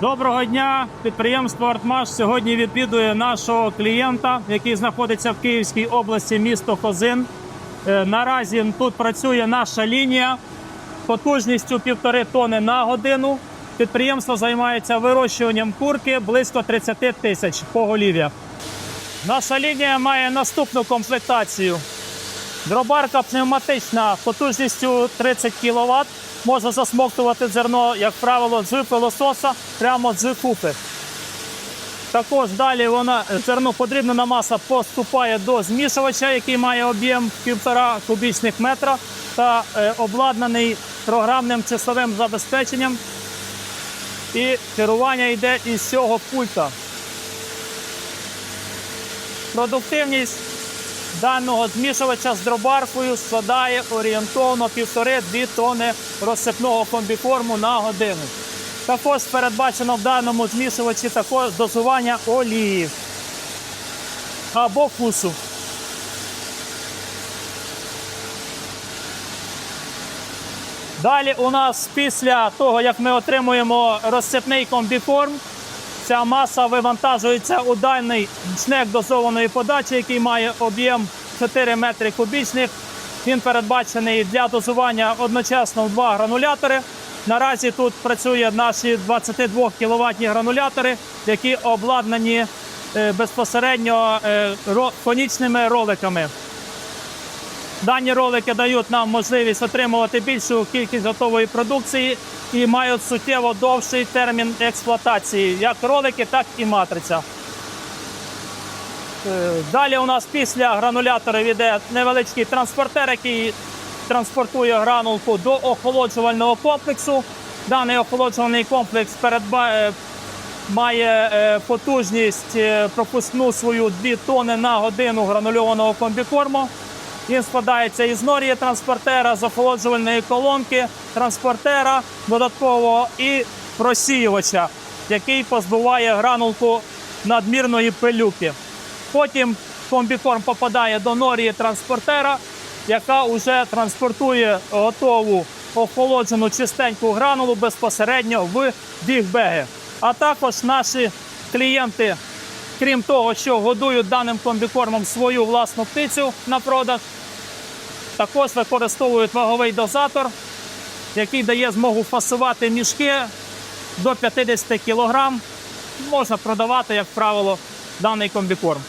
Доброго дня! Підприємство Артмаш сьогодні відвідує нашого клієнта, який знаходиться в Київській області, місто Козин. Е, Наразі тут працює наша лінія потужністю півтори тони на годину. Підприємство займається вирощуванням курки близько 30 тисяч поголів'я. Наша лінія має наступну комплектацію. Дробарка пневматична потужністю 30 кВт. Може засмоктувати зерно, як правило, з пилососа прямо з купи. Також далі вона зерно подрібнена маса поступає до змішувача, який має об'єм 1,5 кубічних метра та е, обладнаний програмним часовим забезпеченням. І керування йде із цього пульта. Продуктивність даного змішувача з дробаркою складає орієнтовно 1,5-2 тонни розсипного комбікорму на годину. Також передбачено в даному змішувачі також дозування олії або вкусу. Далі у нас після того, як ми отримуємо розсипний комбікорм, ця маса вивантажується у даний шнек дозованої подачі, який має об'єм 4 метри кубічних. Він передбачений для дозування одночасно в два гранулятори. Наразі тут працює наші 22 кВт гранулятори, які обладнані е, безпосередньо е, ро- фонічними роликами. Дані ролики дають нам можливість отримувати більшу кількість готової продукції і мають суттєво довший термін експлуатації, як ролики, так і матриця. Е, Далі у нас після гранулятора йде невеличкий транспортер, який транспортує гранулку до охолоджувального комплексу. Даний охолоджувальний комплекс передба... е, має е, потужність пропускну свою 2 тони на годину гранульованого комбікорму. Він складається із норії транспортера, з охолоджувальної колонки, транспортера додатково і просіювача, який позбуває гранулку надмірної пилюки. Потім комбікорм попадає до норії транспортера, яка вже транспортує готову охолоджену чистеньку гранулу безпосередньо в бігбеги. А також наші клієнти, крім того, що годують даним комбікормом свою власну птицю на продаж, також використовують ваговий дозатор, який дає змогу фасувати мішки до 50 кг. Можна продавати, як правило, даний комбікорм.